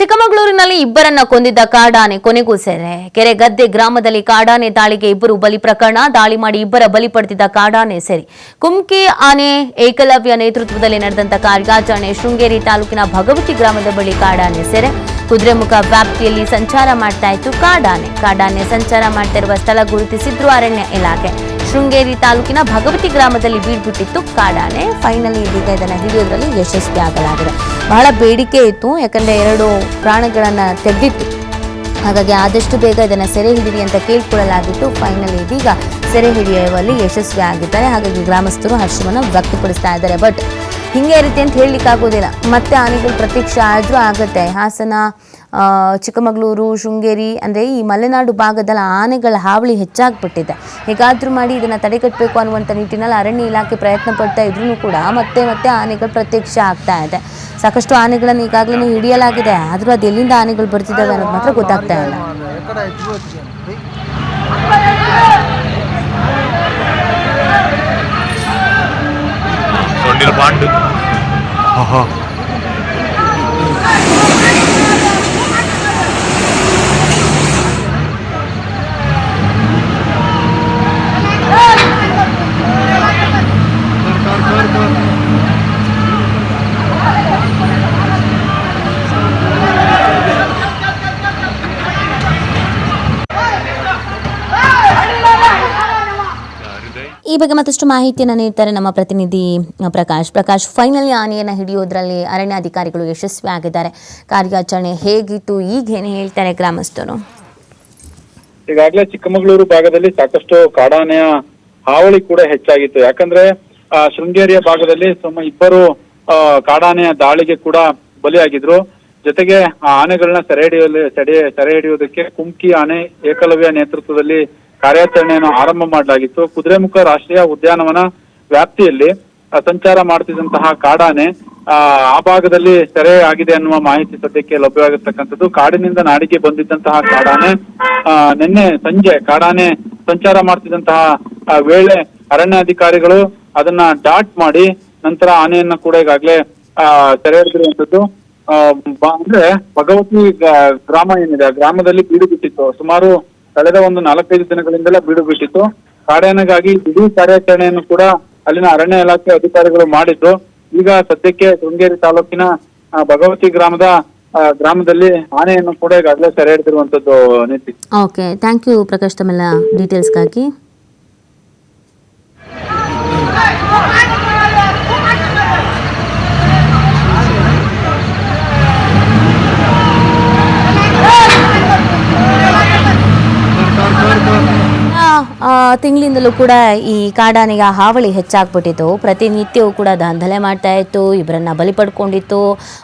ಚಿಕ್ಕಮಗಳೂರಿನಲ್ಲಿ ಇಬ್ಬರನ್ನ ಕೊಂದಿದ್ದ ಕಾಡಾನೆ ಕೊನೆಗೂ ಸೆರೆ. ಕೆರೆ ಗದ್ದೆ ಗ್ರಾಮದಲ್ಲಿ ಕಾಡಾನೆ ದಾಳಿಗೆ ಇಬ್ಬರು ಬಲಿ ಪ್ರಕರಣ, ದಾಳಿ ಮಾಡಿ ಇಬ್ಬರ ಬಲಿ ಪಡೆದಿದ್ದ ಕಾಡಾನೆ ಸೆರೆ. ಕುಮ್ಕಿ ಆನೆ ಏಕಲವ್ಯ ನೇತೃತ್ವದಲ್ಲಿ ನಡೆದಂತ ಕಾರ್ಯಾಚರಣೆ ಶೃಂಗೇರಿ ತಾಲೂಕಿನ ಭಗವತಿ ಗ್ರಾಮದ ಬಳಿ ಕಾಡಾನೆ ಸೆರೆ. ಕುದುರೆಮುಖ ವ್ಯಾಪ್ತಿಯಲ್ಲಿ ಸಂಚಾರ ಮಾಡ್ತಾ ಇತ್ತು ಕಾಡಾನೆ. ಕಾಡಾನೆ ಸಂಚಾರ ಮಾಡ್ತಿರುವ ಸ್ಥಳ ಗುರುತಿಸಿದ್ರು ಅರಣ್ಯ ಇಲಾಖೆ. ಶೃಂಗೇರಿ ತಾಲೂಕಿನ ಭಗವತಿ ಗ್ರಾಮದಲ್ಲಿ ಬೀಳ್ಬಿಟ್ಟಿತ್ತು ಕಾಡಾನೆ. ಫೈನಲಿ ಇದೀಗ ಇದನ್ನು ಹಿಡಿಯೋದ್ರಲ್ಲಿ ಯಶಸ್ವಿ ಆಗಲಾಗಿದೆ. ಬಹಳ ಬೇಡಿಕೆ ಇತ್ತು, ಯಾಕಂದರೆ ಎರಡು ಪ್ರಾಣಗಳನ್ನು ತೆಗೆದಿತ್ತು. ಹಾಗಾಗಿ ಆದಷ್ಟು ಬೇಗ ಇದನ್ನು ಸೆರೆ ಹಿಡಿರಿ ಅಂತ ಕೇಳಿಕೊಳ್ಳಲಾಗಿತ್ತು ಫೈನಲಿ ಇದೀಗ ಸೆರೆ ಹಿಡಿಯುವಲ್ಲಿ ಯಶಸ್ವಿ ಆಗಿದ್ದಾರೆ. ಹಾಗಾಗಿ ಗ್ರಾಮಸ್ಥರು ಹರ್ಷವನ್ನು ವ್ಯಕ್ತಪಡಿಸ್ತಾ ಇದ್ದಾರೆ. ಬಟ್ ಹಿಂಗೆ ಇರುತ್ತೆ ಅಂತ ಹೇಳಲಿಕ್ಕಾಗೋದಿಲ್ಲ. ಮತ್ತೆ ಆನೆಗಳು ಪ್ರತೀಕ್ಷೆ ಆದರೂ ಆಗುತ್ತೆ. ಹಾಸನ ಚಿಕ್ಕಮಗಳೂರು ಶೃಂಗೇರಿ ಅಂದರೆ ಈ ಮಲೆನಾಡು ಭಾಗದಲ್ಲಿ ಆನೆಗಳ ಹಾವಳಿ ಹೆಚ್ಚಾಗ್ಬಿಟ್ಟಿದೆ. ಹೇಗಾದರೂ ಮಾಡಿ ಇದನ್ನು ತಡೆಗಟ್ಟಬೇಕು ಅನ್ನುವಂಥ ನಿಟ್ಟಿನಲ್ಲಿ ಅರಣ್ಯ ಇಲಾಖೆ ಪ್ರಯತ್ನ ಪಡ್ತಾ ಇದ್ರೂ ಕೂಡ ಮತ್ತೆ ಮತ್ತೆ ಆನೆಗಳು ಪ್ರತ್ಯಕ್ಷ ಆಗ್ತಾ ಇದೆ. ಸಾಕಷ್ಟು ಆನೆಗಳನ್ನು ಈಗಾಗಲೇ ಹಿಡಿಯಲಾಗಿದೆ. ಆದರೂ ಅದು ಎಲ್ಲಿಂದ ಆನೆಗಳು ಬರ್ತಿದ್ದಾವೆ ಅನ್ನೋದು ಮಾತ್ರ ಗೊತ್ತಾಗ್ತಾ ಇಲ್ಲ. ಹಾ uh -huh. ಈ ಬಗ್ಗೆ ಮತ್ತಷ್ಟು ಮಾಹಿತಿಯನ್ನು ನೀಡ್ತಾರೆ ನಮ್ಮ ಪ್ರತಿನಿಧಿ ಪ್ರಕಾಶ್. ಪ್ರಕಾಶ್ ಫೈನಲಿ ಆನೆಯನ್ನು ಹಿಡಿಯೋದ್ರಲ್ಲಿ ಅರಣ್ಯಾಧಿಕಾರಿಗಳು ಯಶಸ್ವಿ ಆಗಿದ್ದಾರೆ ಕಾರ್ಯಾಚರಣೆ ಹೇಗಿತ್ತು? ಈಗ ಏನು ಹೇಳ್ತಾರೆ ಗ್ರಾಮಸ್ಥರು? ಈಗಾಗಲೇ ಚಿಕ್ಕಮಗಳೂರು ಭಾಗದಲ್ಲಿ ಸಾಕಷ್ಟು ಕಾಡಾನೆಯ ಹಾವಳಿ ಕೂಡ ಹೆಚ್ಚಾಗಿತ್ತು. ಯಾಕಂದ್ರೆ ಆ, ಶೃಂಗೇರಿಯ ಭಾಗದಲ್ಲಿ ಸುಮ ಇಬ್ಬರು ಕಾಡಾನೆಯ ದಾಳಿಗೆ ಕೂಡ ಬಲಿಯಾಗಿದ್ರು. ಜೊತೆಗೆ ಆನೆಗಳನ್ನ ಸೆರೆ ಹಿಡಿಯಲು ಸೆರೆ ಸೆರೆ ಹಿಡಿಯುವುದಕ್ಕೆ ಕುಮ್ಕಿ ಆನೆ ಏಕಲವ್ಯ ನೇತೃತ್ವದಲ್ಲಿ ಕಾರ್ಯಾಚರಣೆಯನ್ನು ಆರಂಭ ಮಾಡಲಾಗಿತ್ತು. ಕುದುರೆಮುಖ ರಾಷ್ಟ್ರೀಯ ಉದ್ಯಾನವನ ವ್ಯಾಪ್ತಿಯಲ್ಲಿ ಸಂಚಾರ ಮಾಡ್ತಿದ್ದಂತಹ ಕಾಡಾನೆ, ಆ ಭಾಗದಲ್ಲಿ ಸೆರೆ ಆಗಿದೆ ಅನ್ನುವ ಮಾಹಿತಿ ಸದ್ಯಕ್ಕೆ ಲಭ್ಯವಾಗಿರ್ತಕ್ಕಂಥದ್ದು. ಕಾಡಿನಿಂದ ನಾಡಿಗೆ ಬಂದಿದ್ದಂತಹ ಕಾಡಾನೆ, ಆ, ನಿನ್ನೆ ಸಂಜೆ ಕಾಡಾನೆ ಸಂಚಾರ ಮಾಡ್ತಿದ್ದಂತಹ ವೇಳೆ ಅರಣ್ಯಾಧಿಕಾರಿಗಳು ಅದನ್ನ ಡಾಟ್ ಮಾಡಿ ನಂತರ ಆನೆಯನ್ನ ಕೂಡ ಈಗಾಗಲೇ, ಆ, ಸೆರೆ ಹಿಡಿದಿರುವಂತದ್ದು ಅಂದ್ರೆ ಭಗವತಿ ಗ್ರಾಮ ಏನಿದೆ ಗ್ರಾಮದಲ್ಲಿ ಬೀಡು ಬಿಟ್ಟಿತ್ತು. ಸುಮಾರು ಕಳೆದ ಒಂದು ನಾಲ್ಕೈದು ದಿನಗಳಿಂದಲೇ ಬೀಡು ಬಿಟ್ಟಿತ್ತು ಕಾಡಾನೆಗಾಗಿ ಇಡೀ ಕಾರ್ಯಾಚರಣೆಯನ್ನು ಕೂಡ ಅಲ್ಲಿನ ಅರಣ್ಯ ಇಲಾಖೆ ಅಧಿಕಾರಿಗಳು ಮಾಡಿದ್ದು ಈಗ ಸದ್ಯಕ್ಕೆ ಶೃಂಗೇರಿ ತಾಲೂಕಿನ ಭಗವತಿ ಗ್ರಾಮದ ಗ್ರಾಮದಲ್ಲಿ ಆನೆಯನ್ನು ಕೂಡ ಈಗಾಗಲೇ ಸೆರೆ ಹಿಡಿದಿರುವಂತದ್ದು ನೀತಿ. ಓಕೆ ಥ್ಯಾಂಕ್ ಯು ಪ್ರಕಾಶ್ ತಮ್ಮೆಲ್ಲ ಡೀಟೇಲ್ಸ್ಗಾಗಿ ಆ, ತಿಂಗಳಿಂದಲೂ ಕೂಡ ಈ ಕಾಡಾನೆಯ ಹಾವಳಿ ಹೆಚ್ಚಾಗ್ಬಿಟ್ಟಿತ್ತು. ಪ್ರತಿನಿತ್ಯವೂ ಕೂಡ ದಾಂಧಲೆ ಮಾಡ್ತಾ ಇತ್ತು ಇಬ್ಬರನ್ನ ಬಲಿ ಪಡ್ಕೊಂಡಿತ್ತು,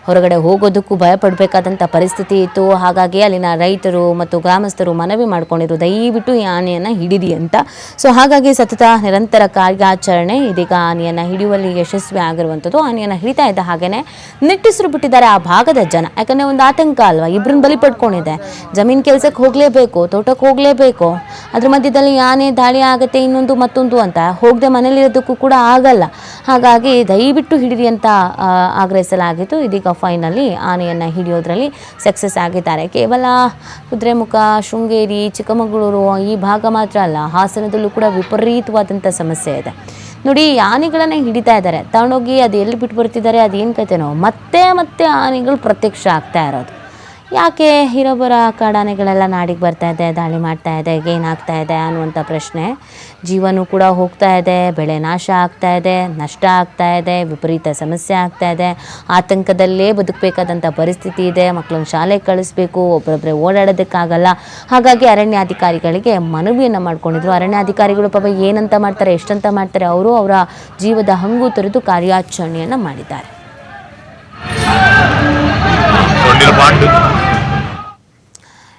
ಹೊರಗಡೆ ಹೋಗೋದಕ್ಕೂ ಭಯ ಪಡಬೇಕಾದಂಥ ಪರಿಸ್ಥಿತಿ ಇತ್ತು. ಹಾಗಾಗಿ ಅಲ್ಲಿನ ರೈತರು ಮತ್ತು ಗ್ರಾಮಸ್ಥರು ಮನವಿ ಮಾಡ್ಕೊಂಡಿರು ದಯವಿಟ್ಟು ಈ ಆನೆಯನ್ನು ಹಿಡಿದಿ ಅಂತ. ಸೊ ಹಾಗಾಗಿ ಸತತ ನಿರಂತರ ಕಾರ್ಯಾಚರಣೆ, ಇದೀಗ ಆನೆಯನ್ನು ಹಿಡಿಯುವಲ್ಲಿ ಯಶಸ್ವಿ ಆಗಿರುವಂಥದ್ದು, ಆನೆಯನ್ನು ಹಿಡಿತಾ ಇದ್ದ ಹಾಗೆಯೇ ನಿಟ್ಟಿಸಿರು ಬಿಟ್ಟಿದ್ದಾರೆ ಆ ಭಾಗದ ಜನ. ಯಾಕಂದರೆ ಒಂದು ಆತಂಕ ಅಲ್ವಾ ಇಬ್ಬರನ್ನ ಬಲಿ ಪಡ್ಕೊಂಡಿದೆ. ಜಮೀನು ಕೆಲಸಕ್ಕೆ ಹೋಗಲೇಬೇಕು, ತೋಟಕ್ಕೆ ಹೋಗಲೇಬೇಕು. ಅದ್ರ ಮಧ್ಯದಲ್ಲಿ ಆನೆ ದಾಳಿ ಆಗುತ್ತೆ ಇನ್ನೊಂದು ಮತ್ತೊಂದು ಅಂತ ಹೋಗದೆ ಮನೇಲಿರೋದಕ್ಕೂ ಕೂಡ ಆಗಲ್ಲ. ಹಾಗಾಗಿ ದಯವಿಟ್ಟು ಹಿಡಿರಿ ಅಂತ ಆಗ್ರಹಿಸಲಾಗಿತ್ತು ಇದೀಗ ಫೈನಲಿ ಆನೆಯನ್ನು ಹಿಡಿಯೋದ್ರಲ್ಲಿ ಸಕ್ಸಸ್ ಆಗಿದ್ದಾರೆ. ಕೇವಲ ಕುದುರೆಮುಖ, ಶೃಂಗೇರಿ, ಚಿಕ್ಕಮಗಳೂರು ಈ ಭಾಗ ಮಾತ್ರ ಅಲ್ಲ, ಹಾಸನದಲ್ಲೂ ಕೂಡ ವಿಪರೀತವಾದಂಥ ಸಮಸ್ಯೆ ಇದೆ. ನೋಡಿ, ಆನೆಗಳನ್ನು ಹಿಡಿತಾ ಇದ್ದಾರೆ. ತಗೊಂಡೋಗಿ ಅದು ಎಲ್ಲಿ ಬಿಟ್ಟು ಬರ್ತಿದ್ದಾರೆ ಅದೇನು ಕತೆನೋ. ಮತ್ತೆ ಮತ್ತೆ ಆನೆಗಳು ಪ್ರತ್ಯಕ್ಷ ಆಗ್ತಾ ಇರೋದು. ಯಾಕೆ ಇರೋಬರ ಕಾಡಾನೆಗಳೆಲ್ಲ ನಾಡಿಗೆ ಬರ್ತಾ ಇದೆ, ದಾಳಿ ಮಾಡ್ತಾ ಇದೆ ಏನಾಗ್ತಾ ಇದೆ ಅನ್ನುವಂಥ ಪ್ರಶ್ನೆ. ಜೀವನೂ ಕೂಡ ಹೋಗ್ತಾ ಇದೆ, ಬೆಳೆ ನಾಶ ಆಗ್ತಾ ಇದೆ, ನಷ್ಟ ಆಗ್ತಾ ಇದೆ, ವಿಪರೀತ ಸಮಸ್ಯೆ ಆಗ್ತಾ ಇದೆ. ಆತಂಕದಲ್ಲೇ ಬದುಕಬೇಕಾದಂಥ ಪರಿಸ್ಥಿತಿ ಇದೆ ಮಕ್ಕಳನ್ನ ಶಾಲೆಗೆ ಕಳಿಸ್ಬೇಕು ಒಬ್ಬರೊಬ್ಬರೇ ಓಡಾಡೋದಕ್ಕಾಗಲ್ಲ. ಹಾಗಾಗಿ ಅರಣ್ಯಾಧಿಕಾರಿಗಳಿಗೆ ಮನವಿಯನ್ನು ಮಾಡ್ಕೊಂಡಿದ್ರು. ಅರಣ್ಯಾಧಿಕಾರಿಗಳು ಪಾಪ ಏನಂತ ಮಾಡ್ತಾರೆ, ಎಷ್ಟಂತ ಮಾಡ್ತಾರೆ, ಅವರು ಅವರ ಜೀವದ ಹಂಗು ತೊರೆದು ಕಾರ್ಯಾಚರಣೆಯನ್ನು ಮಾಡಿದ್ದಾರೆ. little band